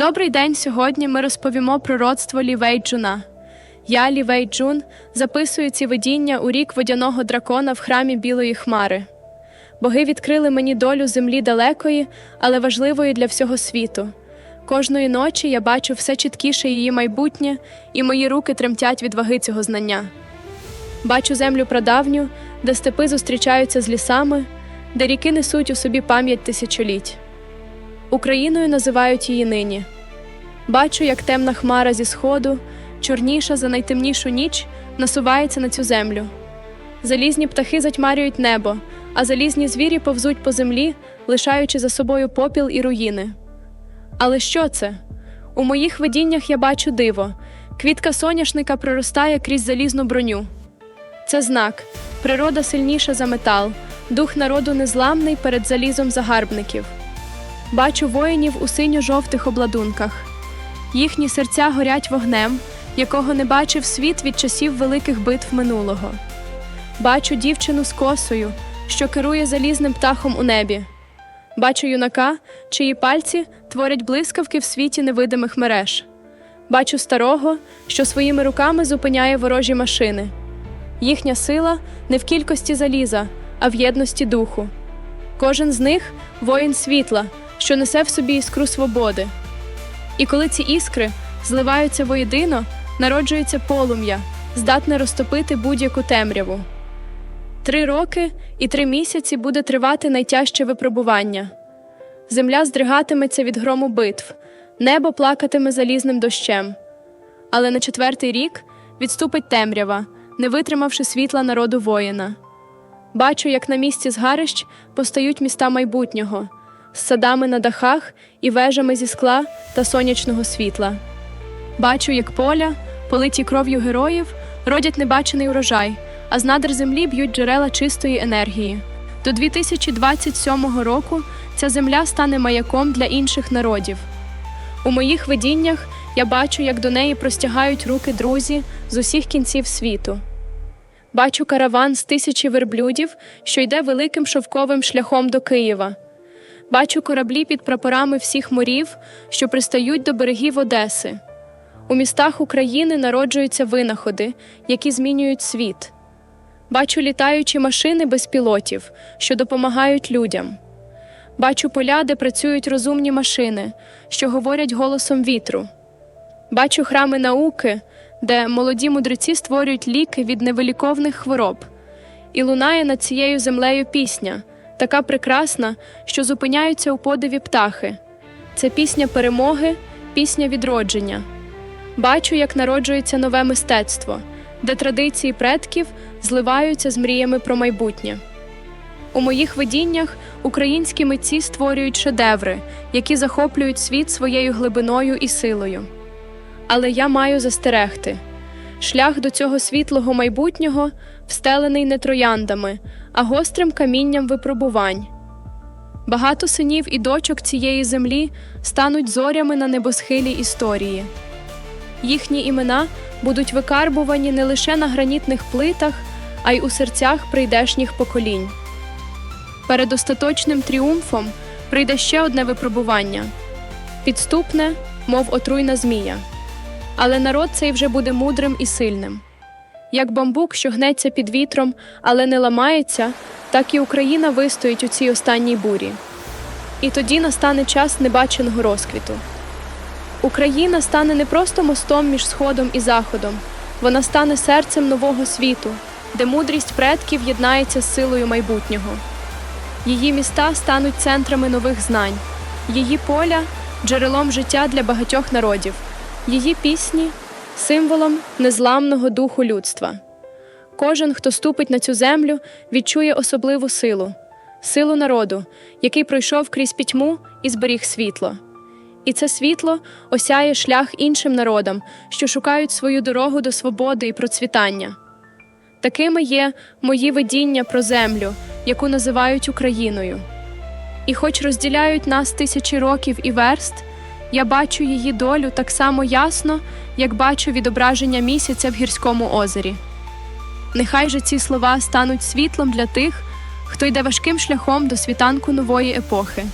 Добрий день. Сьогодні ми розповімо про родство Лівей Джуна. Я, Лівей Джун, записую ці видіння у рік водяного дракона в храмі Білої Хмари. Боги відкрили мені долю землі далекої, але важливої для всього світу. Кожної ночі я бачу все чіткіше її майбутнє, і мої руки тремтять від ваги цього знання. Бачу землю прадавню, де степи зустрічаються з лісами, де ріки несуть у собі пам'ять тисячоліть. Україною називають її нині. Бачу, як темна хмара зі сходу, чорніша за найтемнішу ніч, насувається на цю землю. Залізні птахи затьмарюють небо, а залізні звірі повзуть по землі, лишаючи за собою попіл і руїни. Але що це? У моїх видіннях я бачу диво. Квітка соняшника проростає крізь залізну броню. Це знак природа сильніша за метал, дух народу незламний перед залізом загарбників. Бачу воїнів у синьо-жовтих обладунках. Їхні серця горять вогнем, якого не бачив світ від часів великих битв минулого. Бачу дівчину з косою, що керує залізним птахом у небі. Бачу юнака, чиї пальці творять блискавки в світі невидимих мереж. Бачу старого, що своїми руками зупиняє ворожі машини. Їхня сила не в кількості заліза, а в єдності духу. Кожен з них воїн світла, що несе в собі іскру свободи. І коли ці іскри зливаються воєдино, народжується полум'я, здатне розтопити будь-яку темряву. Три роки і три місяці буде тривати найтяжче випробування. Земля здригатиметься від грому битв, небо плакатиме залізним дощем. Але на четвертий рік відступить темрява, не витримавши світла народу воїна. Бачу, як на місці згарищ постають міста майбутнього з садами на дахах і вежами зі скла та сонячного світла. Бачу, як поля, политі кров'ю героїв, родять небачений урожай, а з надр землі б'ють джерела чистої енергії. До 2027 року ця земля стане маяком для інших народів. У моїх видіннях я бачу, як до неї простягають руки друзі з усіх кінців світу. Бачу караван з тисячі верблюдів, що йде великим шовковим шляхом до Києва. Бачу кораблі під прапорами всіх морів, що пристають до берегів Одеси. У містах України народжуються винаходи, які змінюють світ. Бачу літаючі машини без пілотів, що допомагають людям. Бачу поля, де працюють розумні машини, що говорять голосом вітру. Бачу храми науки, де молоді мудреці створюють ліки від невиліковних хвороб, і лунає над цією землею пісня, така прекрасна, що зупиняються у подиві птахи. Це пісня перемоги, пісня відродження. Бачу, як народжується нове мистецтво, де традиції предків зливаються з мріями про майбутнє. У моїх видіннях українські митці створюють шедеври, які захоплюють світ своєю глибиною і силою. Але я маю застерегти шлях до цього світлого майбутнього встелений не трояндами, а гострим камінням випробувань. Багато синів і дочок цієї землі стануть зорями на небосхилі історії. Їхні імена будуть викарбувані не лише на гранітних плитах, а й у серцях прийдешніх поколінь. Перед остаточним тріумфом прийде ще одне випробування підступне, мов отруйна змія. Але народ цей вже буде мудрим і сильним. Як бамбук, що гнеться під вітром, але не ламається, так і Україна вистоїть у цій останній бурі. І тоді настане час небаченого розквіту. Україна стане не просто мостом між Сходом і Заходом, вона стане серцем нового світу, де мудрість предків єднається з силою майбутнього. Її міста стануть центрами нових знань, її поля джерелом життя для багатьох народів, її пісні символом незламного духу людства. Кожен, хто ступить на цю землю, відчує особливу силу, силу народу, який пройшов крізь пітьму і зберіг світло. І це світло осяє шлях іншим народам, що шукають свою дорогу до свободи і процвітання. Такими є мої видіння про землю, яку називають Україною. І хоч розділяють нас тисячі років і верст, я бачу її долю так само ясно, як бачу відображення місяця в гірському озері. Нехай же ці слова стануть світлом для тих, хто йде важким шляхом до світанку нової епохи.